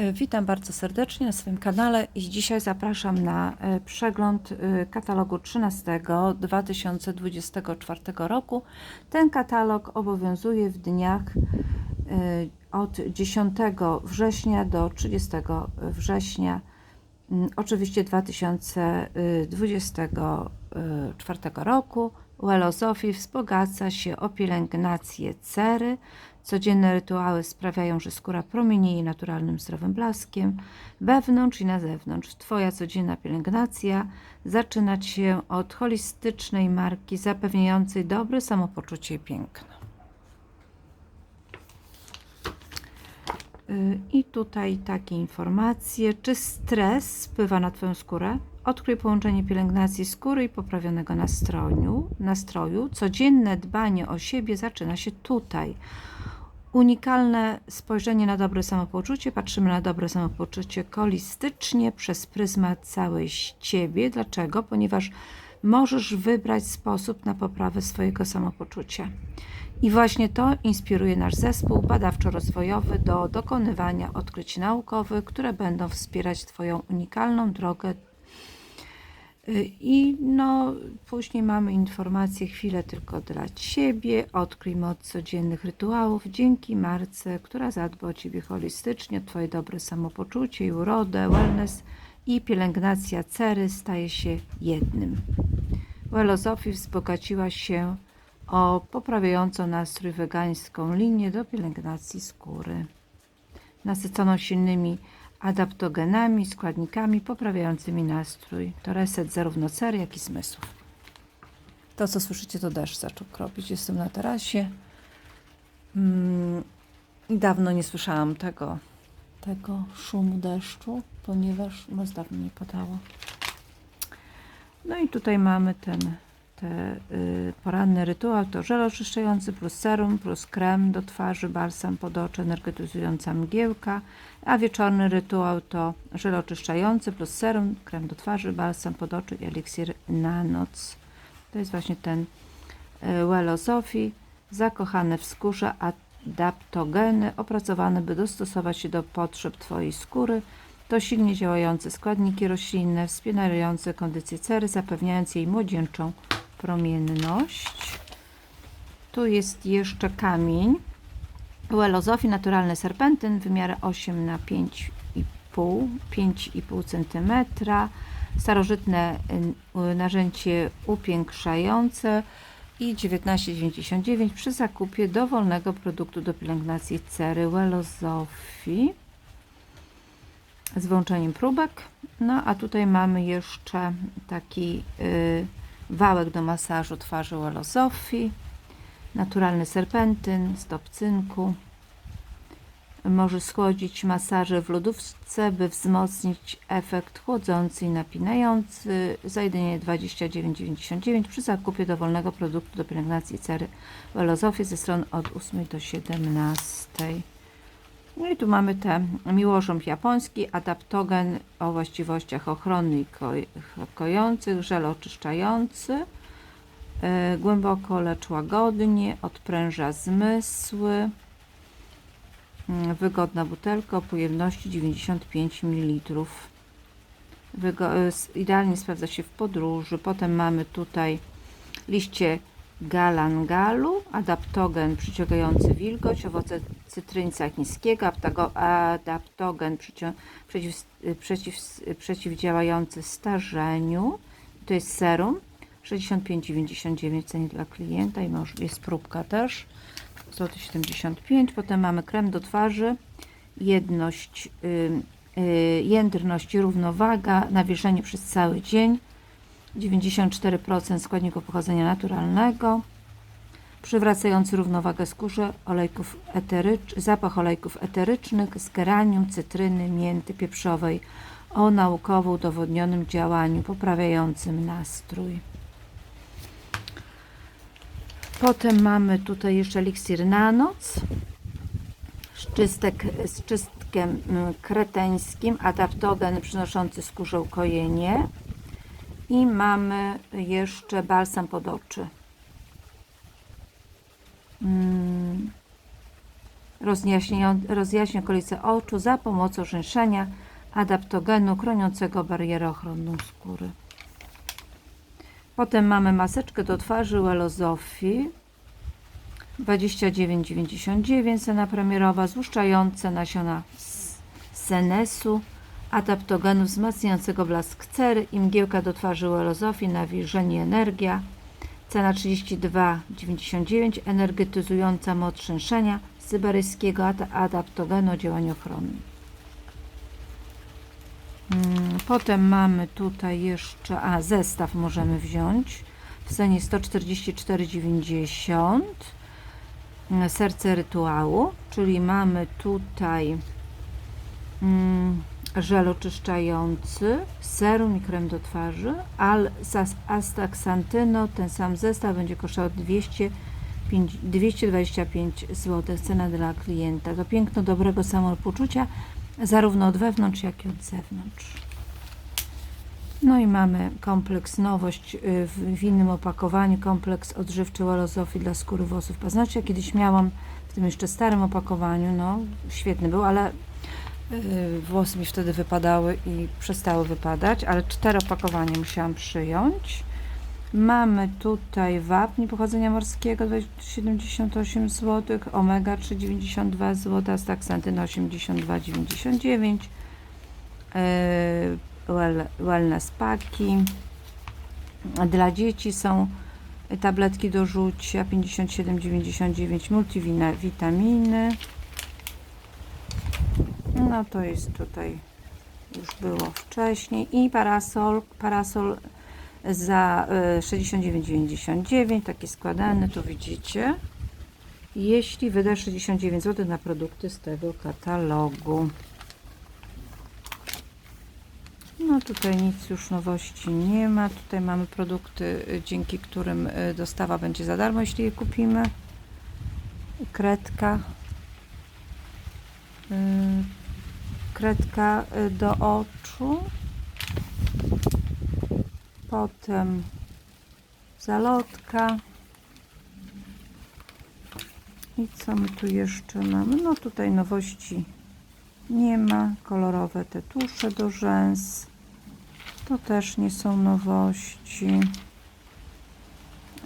E, Witam bardzo serdecznie na swoim kanale i dzisiaj zapraszam na e, przegląd e, katalogu 13 2024 roku. Ten katalog obowiązuje w dniach od 10 września do 30 września oczywiście 2024 roku. Welozofii wzbogaca się o pielęgnację cery. Codzienne rytuały sprawiają, że skóra promienieje naturalnym, zdrowym blaskiem wewnątrz i na zewnątrz. Twoja codzienna pielęgnacja zaczyna się od holistycznej marki zapewniającej dobre samopoczucie i piękno. Y, I tutaj takie informacje. Czy stres wpływa na Twoją skórę? Odkryj połączenie pielęgnacji skóry i poprawionego nastroju. nastroju. Codzienne dbanie o siebie zaczyna się tutaj. Unikalne spojrzenie na dobre samopoczucie. Patrzymy na dobre samopoczucie holistycznie przez pryzmat całej Ciebie. Dlaczego? Ponieważ możesz wybrać sposób na poprawę swojego samopoczucia. I właśnie to inspiruje nasz zespół badawczo-rozwojowy do dokonywania odkryć naukowych, które będą wspierać Twoją unikalną drogę. Y, I no, później mamy informacje, chwilę tylko dla Ciebie. Odkryj moc codziennych rytuałów dzięki Marce, która zadba o Ciebie holistycznie, o Twoje dobre samopoczucie i urodę, wellness i pielęgnacja cery staje się jednym. Welozofii wzbogaciła się o poprawiającą nastrój wegańską linię do pielęgnacji skóry, nasyconą silnymi adaptogenami, składnikami poprawiającymi nastrój. To reset zarówno cery, jak i zmysłów. To, co słyszycie, to deszcz zaczął kropić. Jestem na tarasie. Mm, dawno nie słyszałam tego, tego szumu deszczu, ponieważ z dawno nie padało. No i tutaj mamy ten te y, poranny rytuał to żel oczyszczający plus serum plus krem do twarzy, balsam pod oczy, energetyzująca mgiełka, a wieczorny rytuał to żel oczyszczający plus serum, krem do twarzy, balsam pod oczy i eliksir na noc. To jest właśnie ten y, Welosophy, zakochane w skórze adaptogeny opracowane, by dostosować się do potrzeb Twojej skóry. To silnie działające składniki roślinne, wspierające kondycję cery, zapewniając jej młodzieńczą promienność. Tu jest jeszcze kamień. Welozofii naturalny serpentyn, wymiar 8 na 5,5 5,5 cm. Starożytne y, narzędzie upiększające i 19,99 przy zakupie dowolnego produktu do pielęgnacji cery Welozofii z włączeniem próbek. No a tutaj mamy jeszcze taki yy, wałek do masażu twarzy Welosofii, naturalny serpentyn, stop cynku. Może schłodzić masaże w lodówce, by wzmocnić efekt chłodzący i napinający za jedynie 29,99 przy zakupie dowolnego produktu do pielęgnacji cery Welosofii ze stron od 8 do 17. No i tu mamy te miłożąb japoński, adaptogen o właściwościach ochronnych kojących, żel oczyszczający, yy, głęboko lecz łagodnie, odpręża zmysły, yy, wygodna butelka o pojemności 95 ml. Yy, idealnie sprawdza się w podróży. Potem mamy tutaj liście galangalu, adaptogen przyciągający wilgoć, owoce cytryńca chińskiego, adaptogen przeciw, przeciw, przeciwdziałający starzeniu. To jest serum 65,99 cenie dla klienta i jest próbka też złoty 75. Potem mamy krem do twarzy, jedność, yy, jędrność i równowaga, nawilżenie przez cały dzień 94% składników pochodzenia naturalnego, przywracający równowagę skórze, olejków eterycz, zapach olejków eterycznych z geranium, cytryny, mięty pieprzowej o naukowo udowodnionym działaniu poprawiającym nastrój. Potem mamy tutaj jeszcze eliksir na noc z, czystek, z czystkiem kreteńskim, adaptogen przynoszący skórze ukojenie i mamy jeszcze balsam pod oczy. Mm. rozjaśnia, okolice oczu za pomocą rzęszenia adaptogenu chroniącego barierę ochronną skóry. Potem mamy maseczkę do twarzy Welozofii 29,99 cena premierowa, złuszczające nasiona s- senesu, adaptogenu wzmacniającego blask cery i mgiełka do twarzy Welozofii, nawilżenie energia, cena 32,99 energetyzująca moc trzęszenia syberyjskiego ad- adaptogenu o działaniu ochronnym. Mm, Potem mamy tutaj jeszcze, a zestaw możemy wziąć. W cenie 144,90 Mm, serce rytuału, czyli mamy tutaj mm, żel oczyszczający, serum i krem do twarzy, al astaxantyno, ten sam zestaw będzie kosztował 200 pięć- 225 zł, cena dla klienta. To piękno dobrego samopoczucia, zarówno od wewnątrz, jak i od zewnątrz. No i mamy kompleks nowość y, w, innym opakowaniu, kompleks odżywczy Wolozofii dla skóry, włosów, paznokci. Ja kiedyś miałam w tym jeszcze starym opakowaniu, no świetny był, ale włosy mi wtedy wypadały i przestały wypadać, ale cztery opakowania musiałam przyjąć. Mamy tutaj wapń pochodzenia morskiego 78 zł, omega 3,92 zł, astaksantyna 82,99 yy, well, wellness paki. Dla dzieci są tabletki do rzucia 57,99 multivitaminy. No to jest tutaj już było wcześniej i parasol, parasol za y, 69,99 taki składany, tu widzicie jeśli wyda 69 zł na produkty z tego katalogu no tutaj nic już nowości nie ma. Tutaj mamy produkty, y, dzięki którym y, dostawa będzie za darmo, jeśli je kupimy. Kredka. Kredka y, do oczu. Potem zalotka. I co my tu jeszcze mamy? No tutaj nowości nie ma. Kolorowe te tusze do rzęs. To też nie są nowości.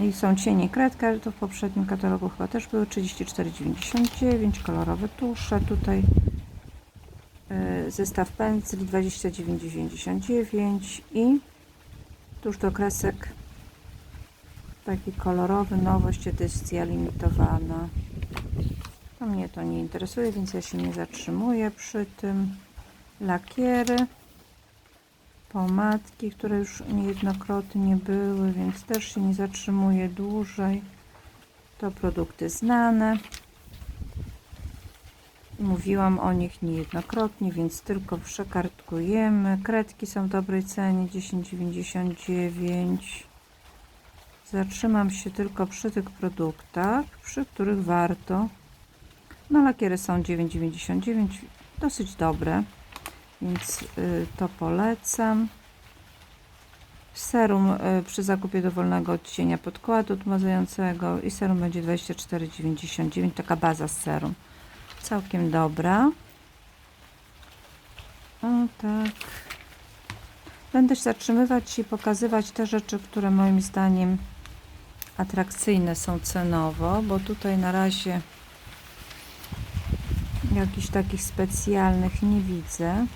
I są cienie kredka, to w poprzednim katalogu chyba też były 34,99. Kolorowe tusze tutaj. Zestaw pędzli 29,99 i tuż do kresek taki kolorowy, nowość, edycja limitowana. To mnie to nie interesuje, więc ja się nie zatrzymuję przy tym. Lakiery, pomadki, które już niejednokrotnie były, więc też się nie zatrzymuję dłużej. To produkty znane. Mówiłam o nich niejednokrotnie, więc tylko przekartkujemy. Kredki są w dobrej cenie 10,99. Zatrzymam się tylko przy tych produktach, przy których warto. No lakiery są 9,99, dosyć dobre, więc y, to polecam. Serum y, przy zakupie dowolnego odcienia podkładu odmazającego i serum będzie 24,99, taka baza z serum. Całkiem dobra. O tak. Będę się zatrzymywać i pokazywać te rzeczy, które moim zdaniem atrakcyjne są cenowo, bo tutaj na razie jakichś takich specjalnych nie widzę.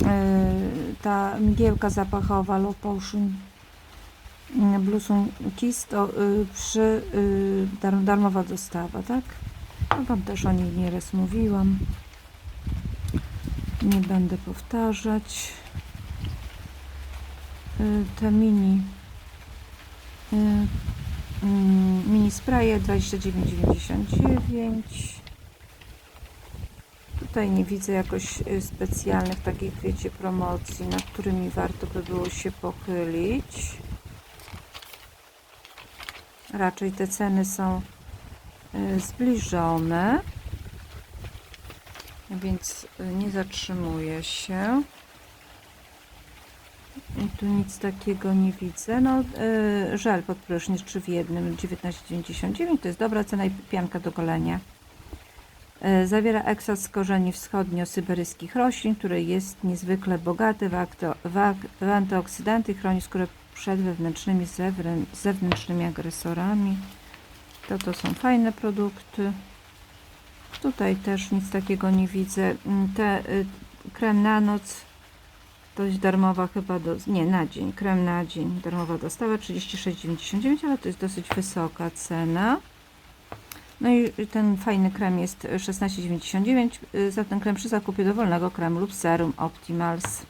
Yy, Ta mgiełka zapachowa Low Potion yy, Blusun Kiss to yy, przy dar, darmowa dostawa, tak? No Wam też o niej nieraz mówiłam. Nie będę powtarzać. Yy, Te mini yy, mm, mini spraye 29,99 Tutaj nie widzę jakoś y, specjalnych takich, wiecie, promocji, nad którymi warto by było się pochylić. Raczej te ceny są y, zbliżone, więc y, nie zatrzymuję się. I tu nic takiego nie widzę. No, y, żel pod prysznic 3 w jednym 19,99 to jest dobra cena i pianka do golenia E, Zawiera ekstrakt z korzeni wschodnio-syberyjskich roślin, który jest niezwykle bogaty w, akto, w, w antyoksydanty i chroni skórę przed wewnętrznymi, zewnę- zewnętrznymi agresorami. To to są fajne produkty. Tutaj też nic takiego nie widzę. Mm, Te y, krem na noc jest darmowa chyba do, nie na dzień, krem na dzień, darmowa dostawa 36,99, ale to jest dosyć wysoka cena. No i ten fajny krem jest 16,99 y, za ten krem przy zakupie dowolnego kremu lub serum Optimals.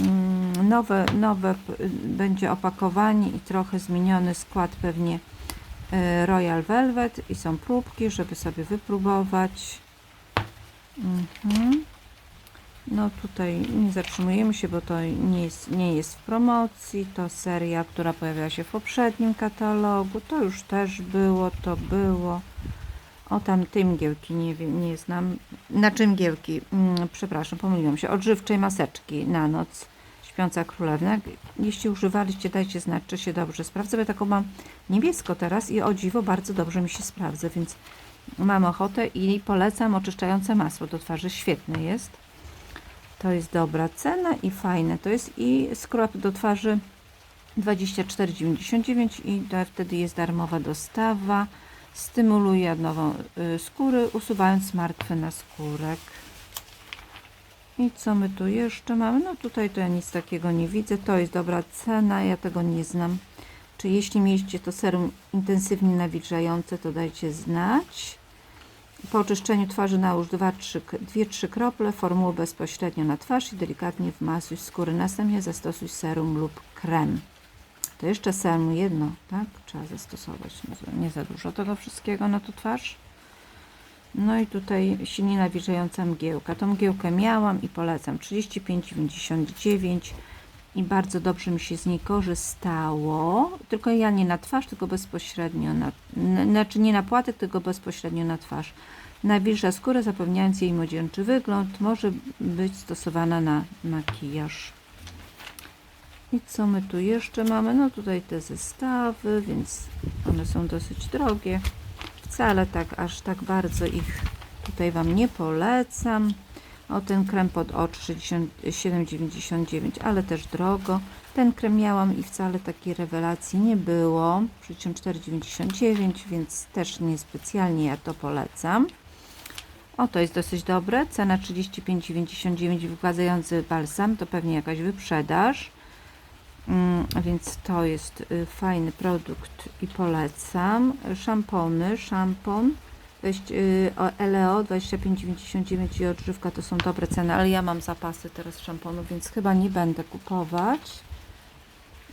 Mm, Nowe, nowe y, będzie opakowanie i trochę zmieniony skład pewnie Royal Velvet i są próbki, żeby sobie wypróbować. Mhm. No tutaj nie zatrzymujemy się, bo to nie jest, nie jest w promocji. To seria, która pojawiała się w poprzednim katalogu. To już też było, to było. O tam tej mgiełki nie wiem, nie znam. Na czym mgiełki? Mm, przepraszam, pomyliłam się. Odżywczej maseczki na noc. Śpiąca królewna. Jeśli używaliście, dajcie znać, czy się dobrze sprawdza. Bo ja taką mam niebiesko teraz i o dziwo bardzo dobrze mi się sprawdza, więc mam ochotę i polecam oczyszczające masło do twarzy. Świetne jest. To jest dobra cena i fajne. To jest i skrop do twarzy 24,99 i wtedy jest darmowa dostawa. Stymuluje nową y, skóry, usuwając martwy naskórek. I co my tu jeszcze mamy? No tutaj to ja nic takiego nie widzę. To jest dobra cena, ja tego nie znam. Czy jeśli mieliście to serum intensywnie nawilżające, to dajcie znać. Po oczyszczeniu twarzy nałóż 2-3 krople, formułę bezpośrednio na twarz i delikatnie wmasuj skóry. Następnie zastosuj serum lub krem. To jeszcze serum jedno, tak? Trzeba zastosować. Nie za- Nie za dużo tego wszystkiego na tą twarz. No i tutaj silnie nawilżająca mgiełka. Tą mgiełkę miałam i polecam. 35,99 i bardzo dobrze mi się z niej korzystało. Tylko ja nie na twarz, tylko bezpośrednio na, znaczy nie na płatek, tylko bezpośrednio na twarz. Nawilża skórę, zapewniając jej młodzieńczy wygląd. Może być stosowana na makijaż. I co my tu jeszcze mamy? No tutaj te zestawy, więc one są dosyć drogie. Wcale tak, aż tak bardzo ich tutaj Wam nie polecam. O ten krem pod oczy 67,99, ale też drogo. Ten krem miałam i wcale takiej rewelacji nie było. 64,99, więc też niespecjalnie ja to polecam. O, to jest dosyć dobre. Cena 35,99, wygładzający balsam, to pewnie jakaś wyprzedaż. Mm, więc to jest y, fajny produkt i polecam. Szampony, szampon y, o Eleo 25,99 i odżywka to są dobre ceny, ale ja mam zapasy teraz szamponu, więc chyba nie będę kupować.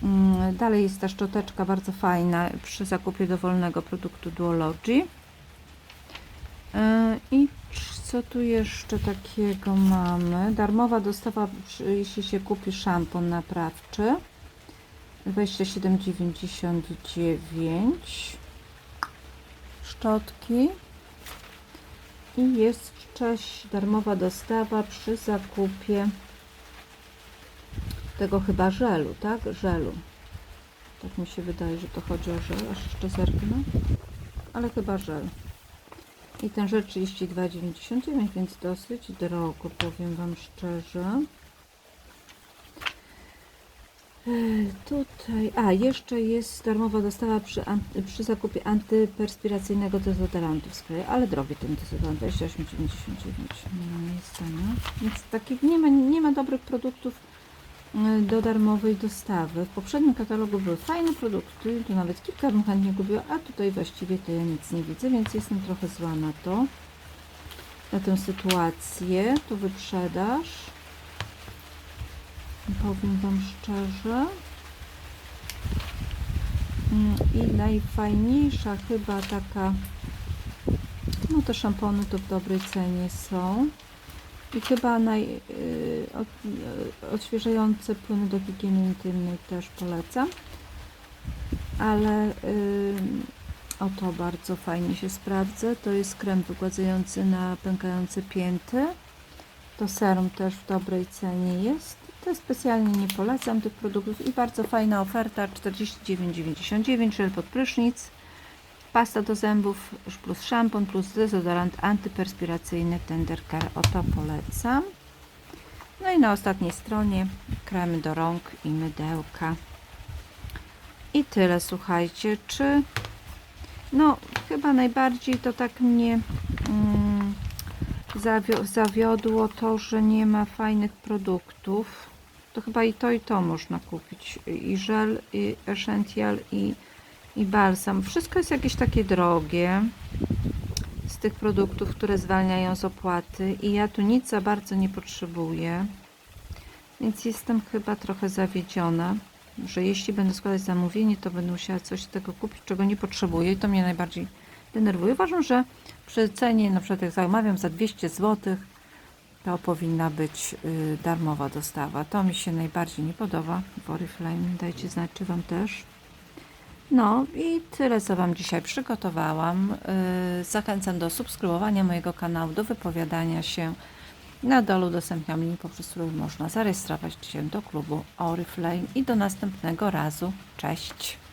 Mm, Dalej jest ta szczoteczka bardzo fajna przy zakupie dowolnego produktu Duology. I co tu jeszcze takiego mamy? Darmowa dostawa, jeśli się kupi szampon naprawczy. 27,99 szczotki i jest cześć darmowa dostawa przy zakupie tego chyba żelu, tak? Żelu. Tak mi się wydaje, że to chodzi o żel, aż jeszcze zerknę. Ale chyba żel. I ten żel 32,99, więc dosyć drogo, powiem Wam szczerze. Tutaj, a jeszcze jest darmowa dostawa przy, przy zakupie antyperspiracyjnego dezodorantu w sklepie, ale drogi ten dezodorant, 28,99 nie no. Więc takich nie ma, nie ma dobrych produktów y, do darmowej dostawy. W poprzednim katalogu były fajne produkty, tu nawet kilka bym chętnie kupiła, a tutaj właściwie to ja nic nie widzę, więc jestem trochę zła na to, na tę sytuację, tu wyprzedaż. Powiem Wam szczerze. Mm, I najfajniejsza chyba taka, no te szampony to w dobrej cenie są. I chyba naj, y, y, odświeżające płyny do higieny intymnej też polecam. Ale y, o to bardzo fajnie się sprawdza. To jest krem wygładzający na pękające pięty. To serum też w dobrej cenie jest. To specjalnie nie polecam tych produktów i bardzo fajna oferta 49,99 żel pod prysznic Pasta do zębów plus szampon plus dezodorant antyperspiracyjny Tender Care. Oto polecam. No i na ostatniej stronie kremy do rąk i mydełka. I tyle, słuchajcie. Czy no, chyba najbardziej to tak mnie mm, zawio- zawiodło to, że nie ma fajnych produktów. To chyba i to, i to można kupić. I żel, i essential, i, i balsam. Wszystko jest jakieś takie drogie z tych produktów, które zwalniają z opłaty. I ja tu nic za bardzo nie potrzebuję. Więc jestem chyba trochę zawiedziona, że jeśli będę składać zamówienie, to będę musiała coś z tego kupić, czego nie potrzebuję. I to mnie najbardziej denerwuje. Uważam, że przy cenie, na przykład jak zamawiam za 200 zł, to powinna być y, darmowa dostawa. To mi się najbardziej nie podoba w Oriflame. Dajcie znać, czy Wam też. No i tyle, co Wam dzisiaj przygotowałam. Y, zachęcam do subskrybowania mojego kanału, do wypowiadania się. Na dole udostępniam link, poprzez który można zarejestrować się do klubu Oriflame i do następnego razu. Cześć!